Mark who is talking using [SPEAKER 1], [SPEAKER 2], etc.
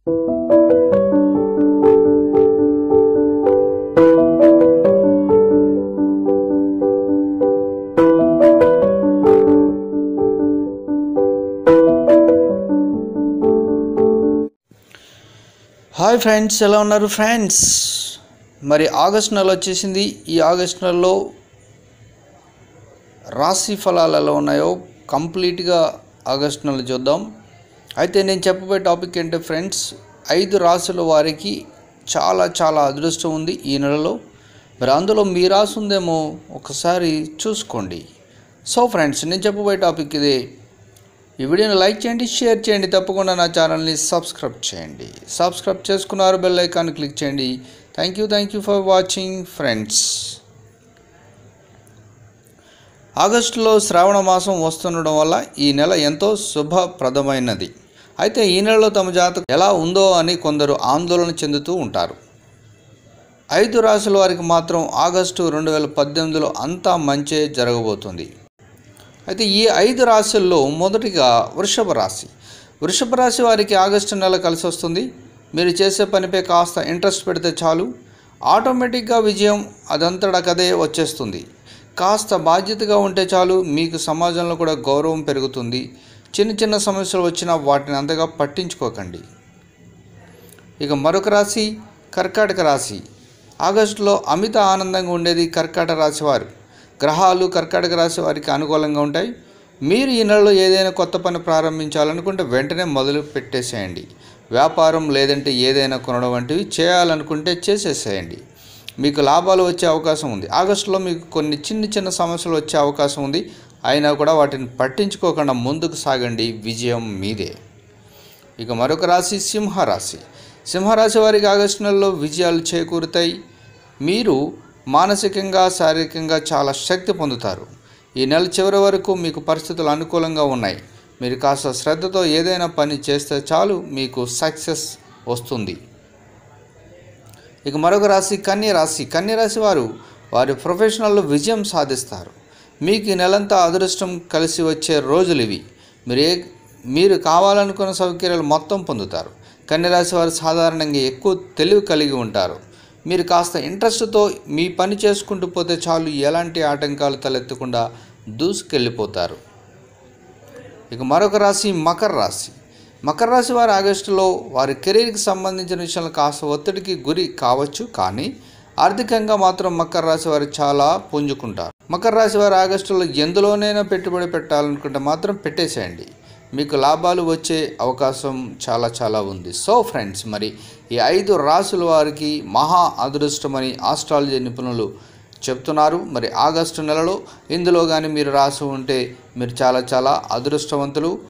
[SPEAKER 1] Hi friends ఎలా ఉన్నారు friends? మరి ఆగస్ట్ నెల వచ్చేసింది. ఈ ఆగస్ట్ నెలలో రాశి ఫలాలు ఎలా ఉన్నాయో కంప్లీట్గా ఆగస్ట్ నెల చూద్దాం. అయితే నేను చెప్పబోయే టాపిక్ ఏంటంటే ఫ్రెండ్స్? ఐదు రాసుల వారికి చాలా చాలా అదృష్టం ఉంది ఈ నెలలో. మరి అందులో మీ రాసి ఉందేమో ఒకసారి చూసుకోండి. సో ఫ్రెండ్స్ నేను చెప్పబోయే టాపిక్ ఇదే. ఈ వీడియోని లైక్ చేయండి షేర్ చేయండి తప్పకుండా నా ఛానల్ని సబ్స్క్రైబ్ చేయండి. సబ్స్క్రైబ్ చేసుకున్నారు బెల్ ఐకాన్ క్లిక్ చేయండి. Thank you thank you for watching friends. ఆగస్టులో శ్రావణ మాసం వస్తుండడం వల్ల ఈ నెల ఎంతో శుభప్రదమైనది. అయితే ఈ నెలలో తమ జాతకం ఎలా ఉందో అని కొందరు ఆందోళన చెందుతూ ఉంటారు. ఐదు రాశుల వారికి మాత్రం ఆగస్టు రెండు వేల పద్దెనిమిదిలో అంతా మంచే జరగబోతుంది. అయితే ఈ ఐదు రాశుల్లో మొదటిగా వృషభ రాశి. వృషభ రాశి వారికి ఆగస్టు నెల కలిసి వస్తుంది. మీరు చేసే పనిపై కాస్త ఇంట్రెస్ట్ పెడితే చాలు. ఆటోమేటిక్గా విజయం అదంతటకదే వచ్చేస్తుంది. కాస్త బాధ్యతగా ఉంటే చాలు మీకు సమాజంలో కూడా గౌరవం పెరుగుతుంది. చిన్న చిన్న సమస్యలు వచ్చినా వాటిని అంతగా పట్టించుకోకండి. ఇక మరొక రాశి కర్కాటక రాశి. ఆగస్టులో అమిత ఆనందంగా ఉండేది కర్కాటక రాశి వారు. గ్రహాలు కర్కాటక రాశి వారికి అనుకూలంగా ఉంటాయి. మీరు ఈ నెలలో ఏదైనా కొత్త పని ప్రారంభించాలనుకుంటే వెంటనే మొదలు పెట్టేసేయండి. వ్యాపారం లేదంటే ఏదైనా కొనడం వంటివి చేయాలనుకుంటే చేసేసేయండి. మీకు లాభాలు వచ్చే అవకాశం ఉంది. ఆగస్టులో మీకు కొన్ని చిన్న చిన్న సమస్యలు వచ్చే అవకాశం ఉంది. అయినా కూడా వాటిని పట్టించుకోకుండా ముందుకు సాగండి. విజయం మీదే. ఇక మరొక రాశి సింహరాశి. సింహరాశి వారికి ఆగస్టు నెలలో విజయాలు చేకూరుతాయి. మీరు మానసికంగా శారీరకంగా చాలా శక్తి పొందుతారు. ఈ నెల చివరి వరకు మీకు పరిస్థితులు అనుకూలంగా ఉన్నాయి. మీరు కాస్త శ్రద్ధతో ఏదైనా పని చేస్తే చాలు మీకు సక్సెస్ వస్తుంది. ఇక మరొక రాశి కన్య రాశి. కన్య రాశి వారు వారి ప్రొఫెషనల్లో విజయం సాధిస్తారు. మీకు ఈ నెలంతా అదృష్టం కలిసి వచ్చే రోజులు ఇవి. మీరు ఏ మీరు కావాలనుకున్న సౌకర్యాలు మొత్తం పొందుతారు. కన్యరాశి వారు సాధారణంగా ఎక్కువ తెలివి కలిగి ఉంటారు. మీరు కాస్త ఇంట్రెస్ట్తో మీ పని చేసుకుంటూ పోతే చాలు ఎలాంటి ఆటంకాలు తలెత్తకుండా దూసుకెళ్ళిపోతారు. ఇక మరొక రాశి మకర రాశి. మకర రాశి వారు ఆగస్టులో వారి కెరీర్కి సంబంధించిన విషయంలో కాస్త ఒత్తిడికి గురి కావచ్చు కానీ ఆర్థికంగా మాత్రం మకర రాశి వారు చాలా పుంజుకుంటారు. మకర రాశి వారు ఆగస్టులో ఎందులోనైనా పెట్టుబడి పెట్టాలనుకుంటే మాత్రం పెట్టేసేయండి. మీకు లాభాలు వచ్చే అవకాశం చాలా చాలా ఉంది. సో ఫ్రెండ్స్ మరి ఈ ఐదు రాసుల వారికి మహా అదృష్టమని ఆస్ట్రాలజీ నిపుణులు చెప్తున్నారు. మరి ఆగస్టు నెలలో ఇందులో కానీ మీరు రాసి ఉంటే మీరు చాలా చాలా అదృష్టవంతులు.